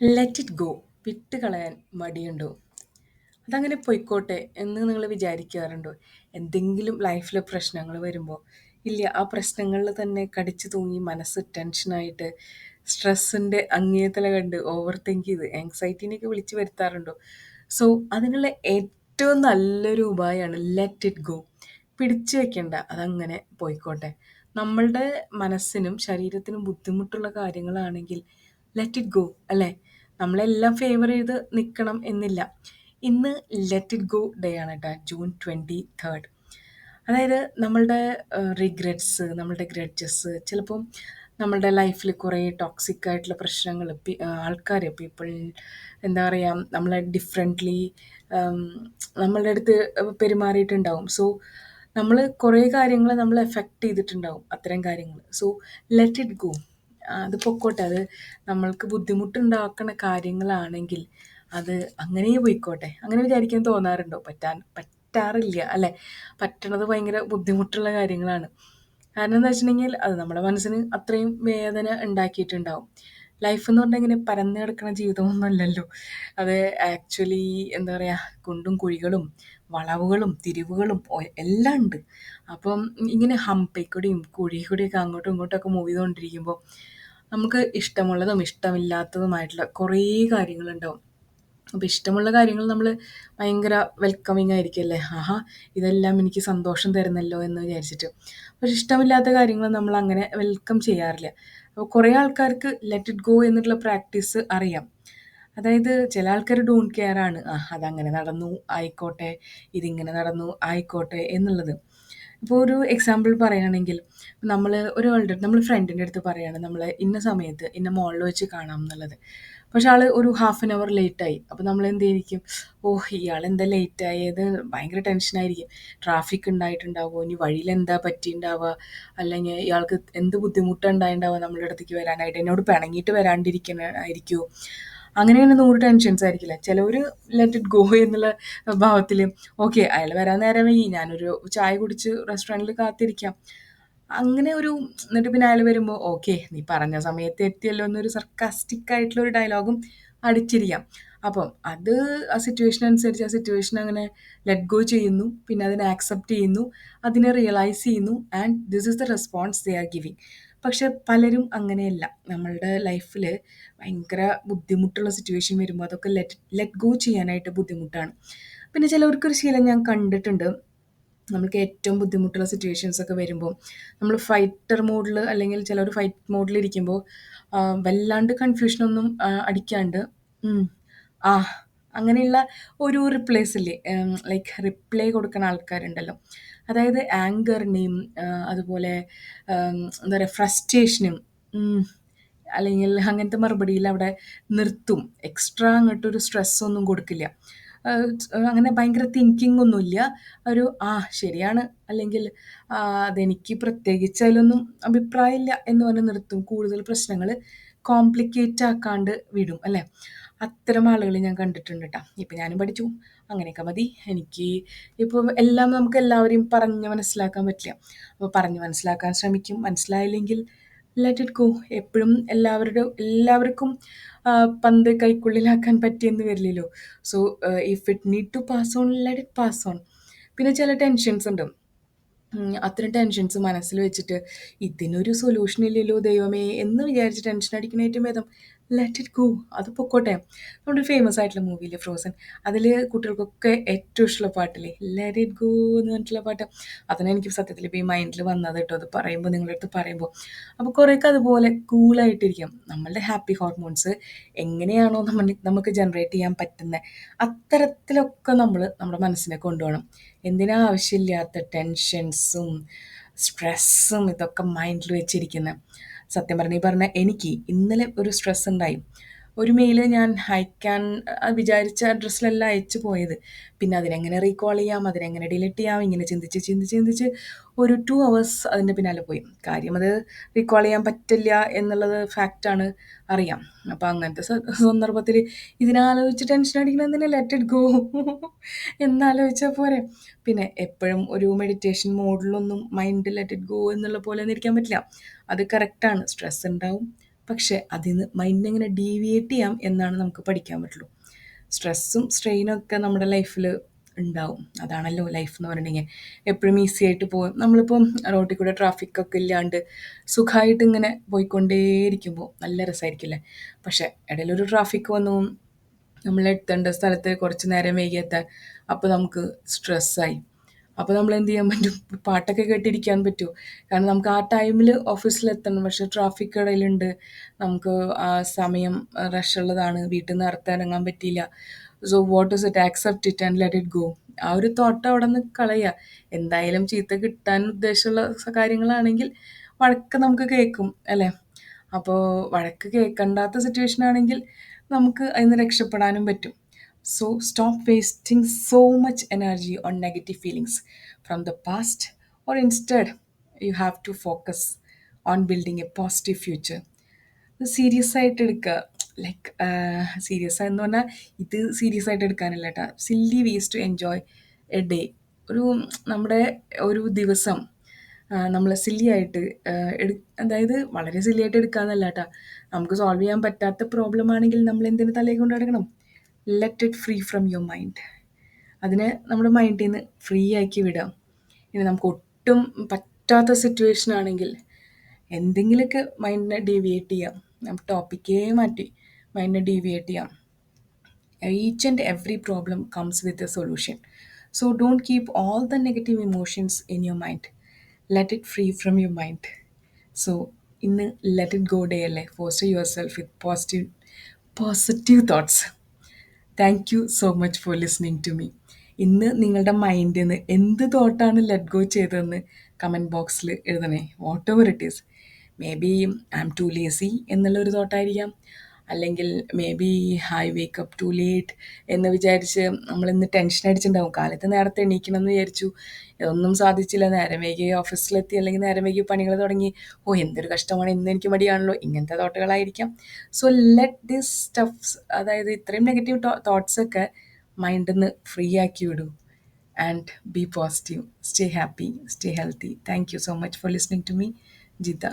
Let it go വിട്ട് കളയാൻ മടിയുണ്ടോ? അതങ്ങനെ പൊയ്ക്കോട്ടെ എന്ന് നിങ്ങൾ വിചാരിക്കാറുണ്ടോ? എന്തെങ്കിലും ലൈഫിൽ പ്രശ്നങ്ങൾ വരുമ്പോൾ ഇല്ല ആ പ്രശ്നങ്ങളിൽ തന്നെ കടിച്ചു തൂങ്ങി മനസ്സ് ടെൻഷനായിട്ട് സ്ട്രെസ്സിന്റെ അങ്ങേതല കണ്ട് ഓവർ തിങ്ക് ചെയ്ത് ആങ്സൈറ്റീനെയൊക്കെ വിളിച്ചു വരുത്താറുണ്ടോ? സോ അതിനുള്ള ഏറ്റവും നല്ലൊരു ഉപായമാണ് ലെറ്റ് ഇറ്റ് ഗോ പിടിച്ചു വെക്കേണ്ട അതങ്ങനെ പോയിക്കോട്ടെ. നമ്മളുടെ മനസ്സിനും ശരീരത്തിനും ബുദ്ധിമുട്ടുള്ള കാര്യങ്ങളാണെങ്കിൽ ലെറ്റ് ഇറ്റ് ഗോ അല്ലേ? നമ്മളെല്ലാം ഫേവർ ചെയ്ത് നിൽക്കണം എന്നില്ല. ഇന്ന് ലെറ്റ് ഇറ്റ് ഗോ ഡേ ആണ് കേട്ടോ ജൂൺ ട്വന്റി തേർഡ് അതായത് നമ്മളുടെ റിഗ്രറ്റ്സ് നമ്മളുടെ ഗ്രഡ്ജസ് ചിലപ്പം നമ്മളുടെ ലൈഫിൽ കുറേ ടോക്സിക് ആയിട്ടുള്ള പ്രശ്നങ്ങൾ ആൾക്കാർ പീപ്പിൾ എന്താ പറയുക നമ്മളെ ഡിഫറെന്റ്ലി നമ്മളുടെ അടുത്ത് പെരുമാറിയിട്ടുണ്ടാവും. സോ നമ്മൾ കുറേ കാര്യങ്ങൾ നമ്മൾ എഫക്റ്റ് ചെയ്തിട്ടുണ്ടാവും അത്തരം കാര്യങ്ങൾ സോ ലെറ്റ് ഇറ്റ് ഗോ അത് പൊക്കോട്ടെ. അത് നമ്മൾക്ക് ബുദ്ധിമുട്ടുണ്ടാക്കുന്ന കാര്യങ്ങളാണെങ്കിൽ അത് അങ്ങനെ പോയിക്കോട്ടെ. അങ്ങനെ വിചാരിക്കാൻ തോന്നാറുണ്ടോ? പറ്റാൻ പറ്റാറില്ല അല്ലേ? പറ്റണത് ഭയങ്കര ബുദ്ധിമുട്ടുള്ള കാര്യങ്ങളാണ്. കാരണം എന്താ വെച്ചിട്ടുണ്ടെങ്കിൽ അത് നമ്മുടെ മനസ്സിന് അത്രയും വേദന ഉണ്ടാക്കിയിട്ടുണ്ടാവും. ലൈഫ് എന്ന് പറഞ്ഞാൽ ഇങ്ങനെ പരന്നു കിടക്കുന്ന ജീവിതമൊന്നും അല്ലല്ലോ. അത് ആക്ച്വലി എന്താ പറയുക കുണ്ടും കുഴികളും വളവുകളും തിരിവുകളും എല്ലാം ഉണ്ട്. അപ്പം ഇങ്ങനെ ഹംപൈക്കൂടെയും കുഴിക്കൂടിയൊക്കെ കൂടിയൊക്കെ അങ്ങോട്ടും ഇങ്ങോട്ടൊക്കെ മൂവ് ചെയ്തുകൊണ്ടിരിക്കുമ്പോൾ നമുക്ക് ഇഷ്ടമുള്ളതും ഇഷ്ടമില്ലാത്തതുമായിട്ടുള്ള കുറേ കാര്യങ്ങളുണ്ടാവും. അപ്പോൾ ഇഷ്ടമുള്ള കാര്യങ്ങൾ നമ്മൾ ഭയങ്കര വെൽക്കമിങ് ആയിരിക്കുമല്ലേ ആഹാ ഇതെല്ലാം എനിക്ക് സന്തോഷം തരുന്നല്ലോ എന്ന് വിചാരിച്ചിട്ട്. പക്ഷെ ഇഷ്ടമില്ലാത്ത കാര്യങ്ങൾ നമ്മൾ അങ്ങനെ വെൽക്കം ചെയ്യാറില്ല. അപ്പോൾ കുറേ ആൾക്കാർക്ക് ലെറ്റ് ഇറ്റ് ഗോ എന്നുള്ള പ്രാക്ടീസ് അറിയാം. അതായത് ചില ആൾക്കാർ ഡോണ്ട് കെയർ ആണ്. ആ അതങ്ങനെ നടന്നു ആയിക്കോട്ടെ ഇതിങ്ങനെ നടന്നു ആയിക്കോട്ടെ എന്നുള്ളത്. ഇപ്പോൾ ഒരു എക്സാമ്പിൾ പറയുകയാണെങ്കിൽ നമ്മൾ ഒരാളുടെ നമ്മൾ ഫ്രണ്ടിന്റെ അടുത്ത് പറയുകയാണ് നമ്മൾ ഇന്ന സമയത്ത് ഇന്ന മോളിൽ വെച്ച് കാണാം എന്നുള്ളത്. പക്ഷെ ആൾ ഒരു ഹാഫ് ആൻ അവർ ലേറ്റായി അപ്പോൾ നമ്മൾ എന്ത് ചെയ്തിരിക്കും? ഓഹ് ഇയാൾ എന്താ ലേറ്റ് ആയത്? ഭയങ്കര ടെൻഷനായിരിക്കും ട്രാഫിക് ഉണ്ടായിട്ടുണ്ടാവുമോ ഇനി വഴിയിൽ എന്താ പറ്റിയിട്ടുണ്ടാവുക അല്ലെങ്കിൽ ഇയാൾക്ക് എന്ത് ബുദ്ധിമുട്ടുണ്ടായിട്ടുണ്ടാവുക നമ്മളുടെ അടുത്തേക്ക് വരാനായിട്ട് എന്നോട് പിണങ്ങിയിട്ട് വരാണ്ടിരിക്കണായിരിക്കുമോ അങ്ങനെയാണ് നൂറ് ടെൻഷൻസ് ആയിരിക്കില്ല? ചിലവർ ലെറ്റ് ഇറ്റ് ഗോ എന്നുള്ള ഭാവത്തിൽ ഓക്കെ അയാൾ വരാൻ നേരം വൈകി ഞാനൊരു ചായ കുടിച്ച് റെസ്റ്റോറന്റിൽ കാത്തിരിക്കാം. അങ്ങനെ ഒരു എന്നിട്ട് പിന്നെ അയാൾ വരുമ്പോൾ ഓക്കെ നീ പറഞ്ഞ സമയത്ത് എത്തിയല്ലോ എന്നൊരു സർക്കാസ്റ്റിക് ആയിട്ടുള്ള ഒരു ഡയലോഗും അടിച്ചിരിക്കാം. അപ്പം അത് ആ സിറ്റുവേഷൻ അനുസരിച്ച് ആ സിറ്റുവേഷൻ അങ്ങനെ ലെറ്റ് ഗോ ചെയ്യുന്നു. പിന്നെ അതിനെ ആക്സെപ്റ്റ് ചെയ്യുന്നു. അതിനെ റിയലൈസ് ചെയ്യുന്നു. And this is the response they are giving പക്ഷെ പലരും അങ്ങനെയല്ല. നമ്മളുടെ ലൈഫിൽ ഭയങ്കര ബുദ്ധിമുട്ടുള്ള സിറ്റുവേഷൻ വരുമ്പോൾ അതൊക്കെ ലെറ്റ് ലെറ്റ് ഗോ ചെയ്യാനായിട്ട് ബുദ്ധിമുട്ടാണ്. പിന്നെ ചിലവർക്കൊരു ശീലം ഞാൻ കണ്ടിട്ടുണ്ട്. നമുക്ക് ഏറ്റവും ബുദ്ധിമുട്ടുള്ള സിറ്റുവേഷൻസ് ഒക്കെ വരുമ്പോൾ നമ്മൾ ഫൈറ്റർ മോഡിൽ അല്ലെങ്കിൽ ചിലർ ഫൈറ്റ് മോഡിൽ ഇരിക്കുമ്പോൾ വല്ലാണ്ട് കൺഫ്യൂഷനൊന്നും അടിക്കാണ്ട് ആ അങ്ങനെയുള്ള ഒരു റിപ്ലേസ് ഇല്ലേ? ലൈക്ക് റിപ്ലൈ കൊടുക്കുന്ന ആൾക്കാരുണ്ടല്ലോ. അതായത് ആങ്കറിനെയും അതുപോലെ എന്താ പറയുക ഫ്രസ്ട്രേഷനും അല്ലെങ്കിൽ അങ്ങനത്തെ മറുപടിയിൽ അവിടെ നിർത്തും. എക്സ്ട്രാ അങ്ങോട്ടൊരു സ്ട്രെസ്സൊന്നും കൊടുക്കില്ല. അങ്ങനെ ഭയങ്കര തിങ്കിങ് ഒന്നുമില്ല. ഒരു ആ ശരിയാണ്. അല്ലെങ്കിൽ അതെനിക്ക് പ്രത്യേകിച്ച് അതിലൊന്നും അഭിപ്രായമില്ല എന്ന് പറഞ്ഞ് നിർത്തും കൂടുതൽ പ്രശ്നങ്ങൾ. കോംപ്ലിക്കേറ്റ് ആക്കാണ്ട് വിടും അല്ലേ? അത്തരം ആളുകൾ ഞാൻ കണ്ടിട്ടുണ്ട് കേട്ടോ ഇപ്പം ഞാനും പഠിച്ചു. അങ്ങനെയൊക്കെ മതി. എനിക്ക് ഇപ്പോൾ എല്ലാം നമുക്ക് എല്ലാവരെയും പറഞ്ഞ് മനസ്സിലാക്കാൻ പറ്റില്ല. അപ്പോൾ പറഞ്ഞ് മനസ്സിലാക്കാൻ ശ്രമിക്കും. മനസ്സിലായില്ലെങ്കിൽ ലെറ്റ് ഇറ്റ് ഗോ എപ്പോഴും എല്ലാവരുടെ എല്ലാവർക്കും പന്ത് കൈക്കുള്ളിലാക്കാൻ പറ്റിയെന്ന് വരില്ലല്ലോ. So if it need to pass on let it pass on പിന്നെ ചില ടെൻഷൻസ് ഉണ്ട്. ഉം, അത്തരം ടെൻഷൻസ് മനസ്സിൽ വെച്ചിട്ട് ഇതിനൊരു സൊല്യൂഷൻ ഇല്ലല്ലോ ദൈവമേ എന്ന് വിചാരിച്ച് ടെൻഷൻ അടിക്കുന്ന ഏറ്റവും ഭേദം. ലെറ്റ് ഇറ്റ് ഗോ അത് പൊക്കോട്ടെ. നമ്മുടെ ഫേമസ് ആയിട്ടുള്ള മൂവിയിലെ ഫ്രോസൺ അതിൽ കുട്ടികൾക്കൊക്കെ ഏറ്റവും ഇഷ്ടമുള്ള പാട്ടില്ലേ ലെറ്റ് ഇറ്റ് ഗോ എന്ന് പറഞ്ഞിട്ടുള്ള പാട്ട്. അതാണ് എനിക്ക് സത്യത്തിൽ ഇപ്പോൾ ഈ മൈൻഡിൽ വന്നത് കേട്ടോ. അത് പറയുമ്പോൾ നിങ്ങളുടെ അടുത്ത് പറയുമ്പോൾ അപ്പോൾ കുറേയൊക്കെ അതുപോലെ കൂളായിട്ടിരിക്കാം നമ്മളുടെ ഹാപ്പി ഹോർമോൺസ് എങ്ങനെയാണോ നമ്മൾ നമുക്ക് ജനറേറ്റ് ചെയ്യാൻ പറ്റുന്നത് അത്തരത്തിലൊക്കെ നമ്മൾ നമ്മുടെ മനസ്സിനെ കൊണ്ടുപോകണം. എന്തിനാവശ്യമില്ലാത്ത ടെൻഷൻസും സ്ട്രെസ്സും ഇതൊക്കെ മൈൻഡിൽ വെച്ചിരിക്കുന്നത് സത്യം പറഞ്ഞ ഈ പറഞ്ഞ എനിക്ക് ഇന്നലെ ഒരു സ്ട്രെസ് ഉണ്ടായി. ഒരു മെയിൽ ഞാൻ അയക്കാൻ വിചാരിച്ച അഡ്രസ്സിലല്ല അയച്ചു പോയത്. പിന്നെ അതിനെങ്ങനെ റീകോൾ ചെയ്യാം അതിനെങ്ങനെ ഡിലീറ്റ് ചെയ്യാം ഇങ്ങനെ ചിന്തിച്ച് ചിന്തിച്ച് ചിന്തിച്ച് ഒരു ടു അവേഴ്സ് അതിന്റെ പിന്നാലെ പോയി. കാര്യം അത് റീകോൾ ചെയ്യാൻ പറ്റില്ല എന്നുള്ളത് ഫാക്റ്റാണ് അറിയാം. അപ്പം അങ്ങനത്തെ സന്ദർഭത്തിൽ ഇതിനാലോചിച്ച് ടെൻഷൻ അടിക്കണമെന്നില്ല ലെറ്റ് ഇറ്റ് ഗോ എന്നാലോചിച്ചാൽ പോരെ. പിന്നെ എപ്പോഴും ഒരു മെഡിറ്റേഷൻ മോഡിലൊന്നും മൈൻഡ് ലെറ്റ് ഇറ്റ് ഗോ എന്നുള്ള പോലെ ഒന്നും ഇരിക്കാൻ പറ്റില്ല. അത് കറക്റ്റാണ് സ്ട്രെസ് ഉണ്ടാവും. പക്ഷേ അതിൽ നിന്ന് മൈൻഡിനെ എങ്ങനെ ഡീവിയേറ്റ് ചെയ്യാം എന്നാണ് നമുക്ക് പഠിക്കാൻ പറ്റുള്ളൂ. സ്ട്രെസ്സും സ്ട്രെയിനും ഒക്കെ നമ്മുടെ ലൈഫിൽ ഉണ്ടാവും. അതാണല്ലോ ലൈഫ് എന്ന് പറഞ്ഞിട്ടുണ്ടെങ്കിൽ. എപ്പോഴും ഈസി ആയിട്ട് പോകും. നമ്മളിപ്പം റോട്ടിൽ കൂടെ ട്രാഫിക്കൊക്കെ ഇല്ലാണ്ട് സുഖമായിട്ട് ഇങ്ങനെ പോയിക്കൊണ്ടേയിരിക്കുമ്പോൾ നല്ല രസമായിരിക്കില്ലേ പക്ഷേ ഇടയിലൊരു ട്രാഫിക് വന്നു നമ്മൾ എത്തേണ്ട സ്ഥലത്ത് കുറച്ച് നേരം വൈകി എത്താൻ അപ്പോൾ നമുക്ക് സ്ട്രെസ്സായി അപ്പോൾ നമ്മൾ എന്ത് ചെയ്യാൻ പറ്റും? പാട്ടൊക്കെ കേട്ടിരിക്കാൻ പറ്റുമോ? കാരണം നമുക്ക് ആ ടൈമിൽ ഓഫീസിലെത്തണം പക്ഷേ ട്രാഫിക് ഇടയിലുണ്ട്. നമുക്ക് ആ സമയം റഷ് ഉള്ളതാണ്. വീട്ടിൽ നിന്ന് ഇറത്തിറങ്ങാൻ പറ്റിയില്ല. So what is it accept it and let it go ആ ഒരു തോട്ട് അവിടെ നിന്ന് കളയുക എന്തായാലും ചീത്ത കിട്ടാൻ ഉദ്ദേശമുള്ള കാര്യങ്ങളാണെങ്കിൽ വഴക്ക് നമുക്ക് കേൾക്കും അല്ലേ? അപ്പോൾ വഴക്ക് കേൾക്കണ്ടാത്ത സിറ്റുവേഷൻ ആണെങ്കിൽ നമുക്ക് അതിൽ നിന്ന് രക്ഷപ്പെടാനും പറ്റും. So stop wasting so much energy on negative feelings from the past or instead you have to focus on building a positive future serious ആയിട്ട് എടുക്കുക. ലൈക്ക് സീരിയസ് എന്ന് പറഞ്ഞാൽ ഇത് സീരിയസ് ആയിട്ട് എടുക്കാനല്ല കേട്ടോ silly ways to enjoy a day ഒരു നമ്മുടെ ഒരു ദിവസം നമ്മൾ സില്ലി ആയിട്ട് എടു അതായത് വളരെ സില്ലി ആയിട്ട് എടുക്കാന്നല്ല കേട്ടോ നമുക്ക് സോൾവ് ചെയ്യാൻ പറ്റാത്ത പ്രോബ്ലം ആണെങ്കിൽ നമ്മൾ എന്തിനു തലയിൽ കൊണ്ട് നടക്കണം? Let it free from your mind അതിനെ നമ്മുടെ മൈൻഡിൽ നിന്ന് ഫ്രീ ആക്കി വിടാം. ഇനി നമുക്ക് ഒട്ടും പറ്റാത്ത സിറ്റുവേഷൻ ആണെങ്കിൽ എന്തെങ്കിലുമൊക്കെ മൈൻഡിനെ ഡീവിയേറ്റ് ചെയ്യാം. നമുക്ക് ടോപ്പിക്കേ മാറ്റി മൈൻഡിനെ ഡീവിയേറ്റ് ചെയ്യാം. Each and every problem comes with a solution so don't keep all the negative emotions in your mind let it free from your mind so ഇന്ന് ലെറ്റ് ഇറ്റ് ഗോ ഡേ അല്ലേ? Foster yourself with positive positive thoughts thank you so much for listening to me ഇന്ന് നിങ്ങളുടെ മൈൻഡിൽ നിന്ന് എന്ത് തോട്ടാണ് let go ചെയ്തതെന്ന് comment ബോക്സിൽ എഴുതണേ. Whatever it is be I am too lazy എന്നുള്ളൊരു തോട്ടായിരിക്കാം അല്ലെങ്കിൽ maybe I wake up too late എന്ന് വിചാരിച്ച് നമ്മൾ നമ്മളിന്ന് ടെൻഷൻ അടിച്ചിട്ടുണ്ടാവും കാലത്ത് നേരത്തെ എണീക്കണം എന്ന് വിചാരിച്ചു. ഇതൊന്നും സാധിച്ചില്ല. നേരം വൈകി ഓഫീസിലെത്തി അല്ലെങ്കിൽ നേരം വൈകി പണികൾ തുടങ്ങി. ഓ എന്തൊരു കഷ്ടമാണ്. ഇന്ന് എനിക്ക് മടിയാണല്ലോ. ഇങ്ങനത്തെ തോട്ടുകളായിരിക്കാം. സോ ലെറ്റ് ദിസ് സ്റ്റഫ്സ് അതായത് ഇത്രയും നെഗറ്റീവ് തോട്ട്സ് ഒക്കെ മൈൻഡിൽ നിന്ന് ഫ്രീ ആക്കി വിടൂ. And be positive stay happy stay healthy thank you so much for listening to me Jitha